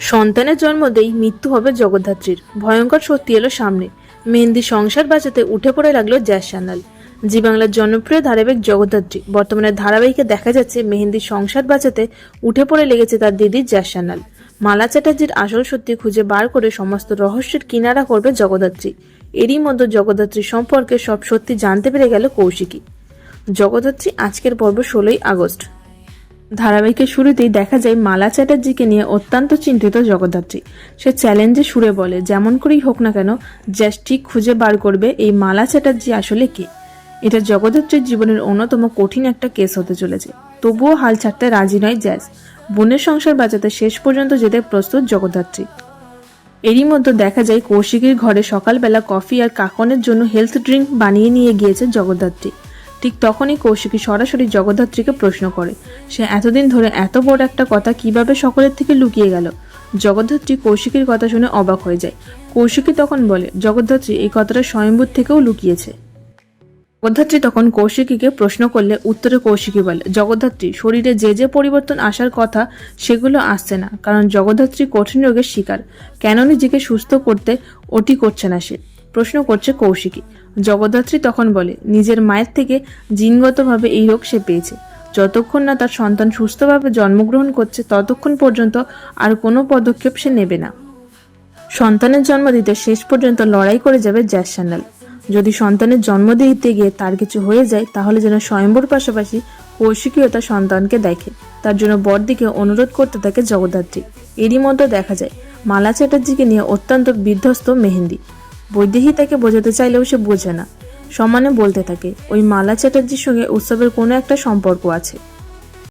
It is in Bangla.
সন্তানের জন্ম দেই মৃত্যু হবে জগদ্ধাত্রীর। ভয়ঙ্কর সত্যি এলো সামনে। মেহেন্দি সংসার বাঁচাতে উঠে পড়ে লাগল জ্যাস সান্যাল। জি বাংলার জনপ্রিয় ধারাবাহিক জগদ্ধাত্রী। বর্তমানে ধারাবাহিকে দেখা যাচ্ছে মেহেন্দি সংসার বাঁচাতে উঠে পড়ে লেগেছে তার দিদি জ্যাস সান্যাল। মালা চ্যাটার্জির আসল সত্যি খুঁজে বার করে সমস্ত রহস্যের কিনারা করবে জগদ্ধাত্রী। এরই মধ্যে জগদ্ধাত্রী সম্পর্কে সব সত্যি জানতে পেরে গেল কৌশিকী। জগদ্ধাত্রী, আজকের পর্ব ষোলোই আগস্ট। ধারাবাহিকের শুরুতেই দেখা যায় মালা চ্যাটার্জিকে নিয়ে অত্যন্ত চিন্তিত জগদ্ধাত্রী। সে চ্যালেঞ্জে সুরে বলে, যেমন করেই হোক না কেন জ্যাস খুঁজে বার করবে এই মালা চ্যাটার্জি আসলে কে? এটা জগদ্ধাত্রীর জীবনের অন্যতম কঠিন একটা কেস হতে চলেছে। তবুও হাল ছাড়তে রাজি নয় জ্যাস বোনের সংসার বাঁচাতে শেষ পর্যন্ত যেতে প্রস্তুত জগদ্ধাত্রী। এরই মধ্যে দেখা যায় কৌশিকীর ঘরে সকালবেলা কফি আর কাকনের জন্য হেলথ ড্রিঙ্ক বানিয়ে নিয়ে গিয়েছে জগদ্ধাত্রী। ঠিক তখনই কৌশিকী সরাসরি জগদ্ধাত্রীকে প্রশ্ন করে, সে এতদিন ধরে এত বড় একটা কথা কীভাবে সকলের থেকে লুকিয়ে গেল? জগদ্ধাত্রী কৌশিকীর কথা শুনে অবাক হয়ে যায়। কৌশিকী তখন বলে, জগদ্ধাত্রী, এই কথাটা স্বয়ম্ভূর থেকেও লুকিয়েছে। জগদ্ধাত্রী তখন কৌশিকীকে প্রশ্ন করলে উত্তরে কৌশিকী বলে, জগদ্ধাত্রী, শরীরে যে যে পরিবর্তন আসার কথা, সেগুলো আসছে না, কারণ জগদ্ধাত্রী কঠিন রোগের শিকার। কেন নিজেকে সুস্থ করতে ওটি করছে না সে? প্রশ্ন করছে কৌশিকী। জগদ্ধাত্রী তখন বলে, নিজের মায়ের থেকে জিনগতভাবে এই রোগ সে পেয়েছে। যতক্ষণ না তার সন্তান সুস্থভাবে জন্মগ্রহণ করছে, ততক্ষণ পর্যন্ত আর কোনো পদক্ষেপ সে নেবে না। সন্তানের জন্ম দিতে শেষ পর্যন্ত লড়াই করে যাবে জ্যাস স্যান্ডাল। যদি সন্তানের জন্ম দিতে গিয়ে তার কিছু হয়ে যায়, তাহলে যেন স্বয়ম্বর পাশাপাশি কৌশিকীও তার সন্তানকে দেখে। তার জন্য বরদিকে অনুরোধ করতে থাকে জগদ্ধাত্রী। এরই মধ্যে দেখা যায়, মালা চ্যাটার্জিকে নিয়ে অত্যন্ত বিধ্বস্ত মেহেন্দি। বৈদেহী তাকে বোঝাতে চাইলেও সে বোঝে না। সমানে বলতে থাকে, ওই মালা চ্যাটার্জির সঙ্গে উৎসবের কোনো একটা সম্পর্ক আছে।